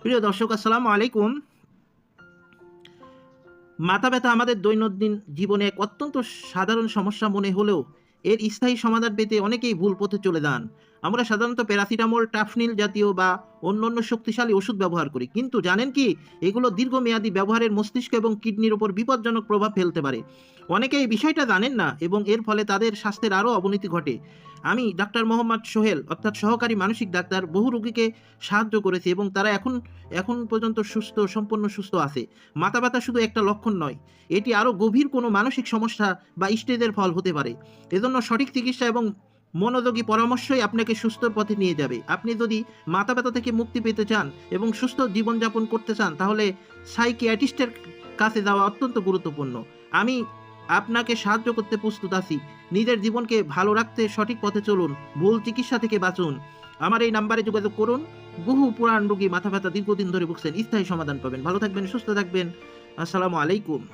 প্রিয় দর্শক, আসসালামু আলাইকুম। মাথা ব্যথা আমাদের দৈনন্দিন জীবনে এক অত্যন্ত সাধারণ সমস্যা মনে হলেও এর স্থায়ী সমাধান পেতে অনেকেই ভুল পথে চলে যান। আমরা সাধারণত প্যারাসিটামল টাফনিল জাতীয় বা অন্যান্য শক্তিশালী ওষুধ ব্যবহার করি। কিন্তু জানেন কি? এগুলো দীর্ঘমেয়াদী ব্যবহারের মস্তিষ্ক এবং কিডনির ওপর বিপজ্জনক প্রভাব ফেলতে পারে। অনেকে এই বিষয়টা জানেন না এবং এর ফলে তাদের স্বাস্থ্যের আরও অবনতি ঘটে। আমি ডাক্তার মোহাম্মদ সোহেল অর্থাৎ সহকারী মানসিক ডাক্তার বহু রোগীকে সাহায্য করেছি এবং তারা এখন এখন পর্যন্ত সুস্থ, সম্পূর্ণ সুস্থ আছে। মাথা ব্যথা শুধু একটা লক্ষণ নয়, এটি আরও গভীর কোনো মানসিক সমস্যা বা স্টেজের ফল হতে পারে। এজন্য সঠিক চিকিৎসা এবং মনোযোগী পরামর্শই আপনাকে সুস্থ পথে নিয়ে যাবে। আপনি যদি মাথা ব্যথা থেকে মুক্তি পেতে চান এবং সুস্থ জীবনযাপন করতে চান, তাহলে সাইকিয়াটিস্টের কাছে যাওয়া অত্যন্ত গুরুত্বপূর্ণ। আমি আপনাকে সাহায্য করতে প্রস্তুত আছি। নিজের জীবনকে ভালো রাখতে সঠিক পথে চলুন। ভুল চিকিৎসা থেকে বাঁচুন। আমার এই নাম্বারে যোগাযোগ করুন। বহু পুরাণ রোগী মাথা ব্যথা দীর্ঘদিন ধরে ভুগছেন। স্থায়ী সমাধান পাবেন। ভালো থাকবেন, সুস্থ থাকবেন। আসসালামু আলাইকুম।